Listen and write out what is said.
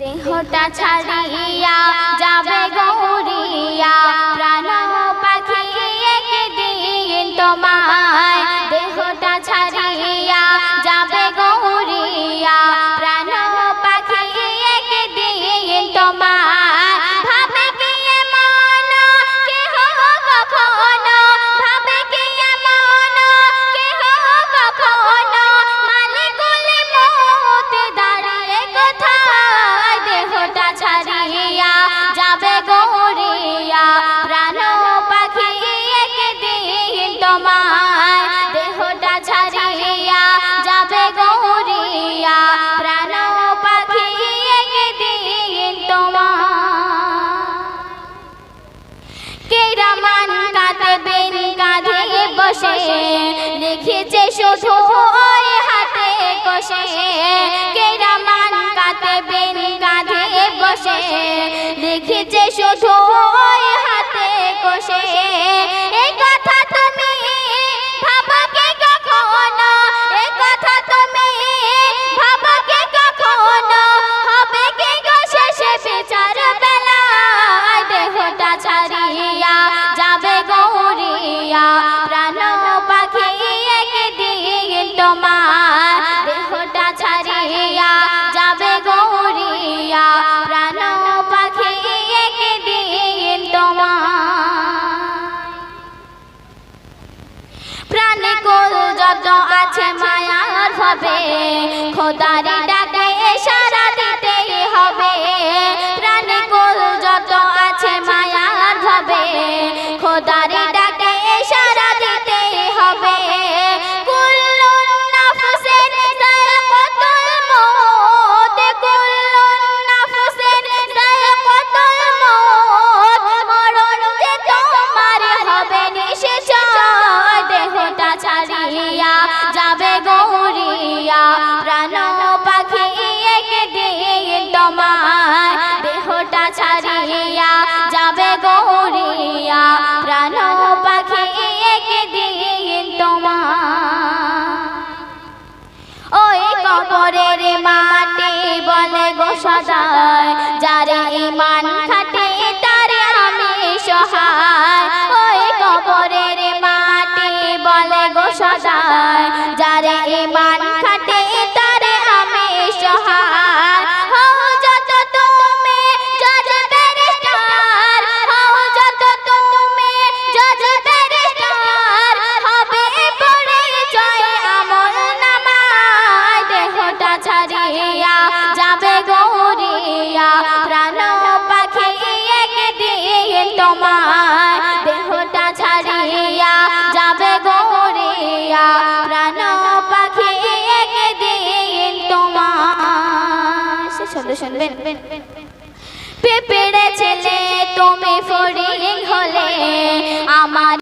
দেহটা ছাড়িয়া যাবে গো 说。যাবে খোদারি সদায়। যারে ইমান খাটে তারে আমি সহায়। ওই কবরের মাটি বলে গো সদায়। তোমার দেহটা ছাড়িয়া যাবে গরিয়া প্রাণ পাখি একদিন তোমার। সে ছেলে তুমি ফরিং হলে আমার